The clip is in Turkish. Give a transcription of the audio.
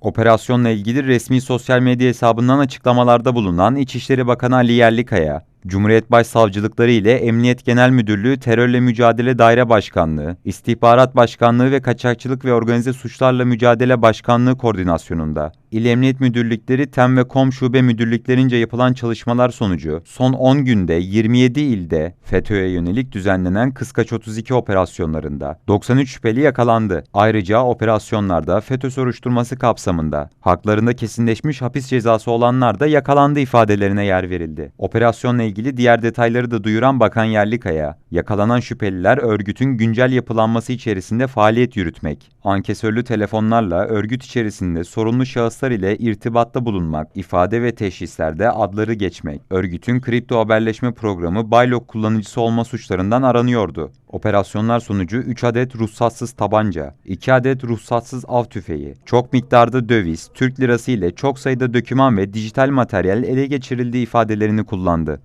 Operasyonla ilgili resmi sosyal medya hesabından açıklamalarda bulunan İçişleri Bakanı Ali Yerlikaya, Cumhuriyet Başsavcılıkları ile Emniyet Genel Müdürlüğü Terörle Mücadele Daire Başkanlığı, İstihbarat Başkanlığı ve Kaçakçılık ve Organize Suçlarla Mücadele Başkanlığı koordinasyonunda, İl Emniyet Müdürlükleri, TEM ve KOM şube müdürlüklerince yapılan çalışmalar sonucu son 10 günde 27 ilde FETÖ'ye yönelik düzenlenen Kıskaç 32 operasyonlarında 93 şüpheli yakalandı. Ayrıca operasyonlarda FETÖ soruşturması kapsamında haklarında kesinleşmiş hapis cezası olanlar da yakalandı ifadelerine yer verildi. Operasyonla ilgili diğer detayları da duyuran Bakan Yerlikaya, yakalanan şüpheliler örgütün güncel yapılanması içerisinde faaliyet yürütmek, ankesörlü telefonlarla örgüt içerisinde sorumlu şahıslar ile irtibatta bulunmak, ifade ve teşhislerde adları geçmek, örgütün kripto haberleşme programı Baylok kullanıcısı olma suçlarından aranıyordu. Operasyonlar sonucu 3 adet ruhsatsız tabanca, 2 adet ruhsatsız av tüfeği, çok miktarda döviz, Türk lirası ile çok sayıda döküman ve dijital materyal ele geçirildiği ifadelerini kullandı.